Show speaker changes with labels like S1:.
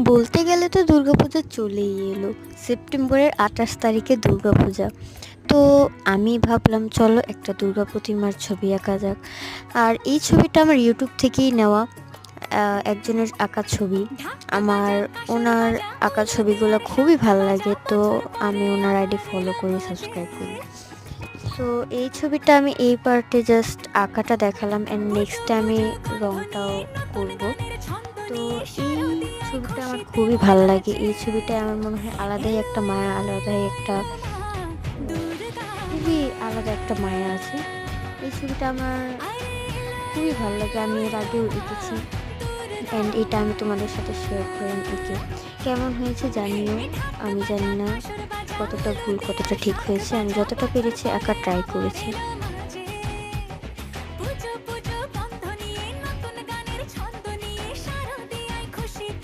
S1: বলতে গেলে তো দুর্গাপূজা চলেই এলো। সেপ্টেম্বরের আঠাশ তারিখে দুর্গাপূজা। তো আমি ভাবলাম, চলো একটা দুর্গা প্রতিমার ছবি আঁকা যাক। আর এই ছবিটা আমার ইউটিউব থেকেই নেওয়া। একজনের আঁকা ছবি। আমার ওনার আঁকা ছবিগুলো খুবই ভালো লাগে, তো আমি ওনার আইডি ফলো করি, সাবস্ক্রাইব করি। তো এই ছবিটা আমি এই পার্টে জাস্ট আঁকাটা দেখালাম অ্যান্ড নেক্সটে আমি রংটাও করব। ছবিটা আমার খুবই ভালো লাগে। এই ছবিটায় আমার মনে হয় আলাদাই একটা মায়া, আলাদাই একটা খুবই আলাদা একটা মায়া আছে। এই ছবিটা আমার খুবই ভালো লাগে, আমি এর আগেও এঁকেছি অ্যান্ড এটা আমি তোমাদের সাথে শেয়ার করলাম এঁকে কেমন হয়েছে জানিও, আমি জানি না কতটা ভুল, কতটা ঠিক হয়েছে। আমি যতটা পেরেছি একা ট্রাই করেছি।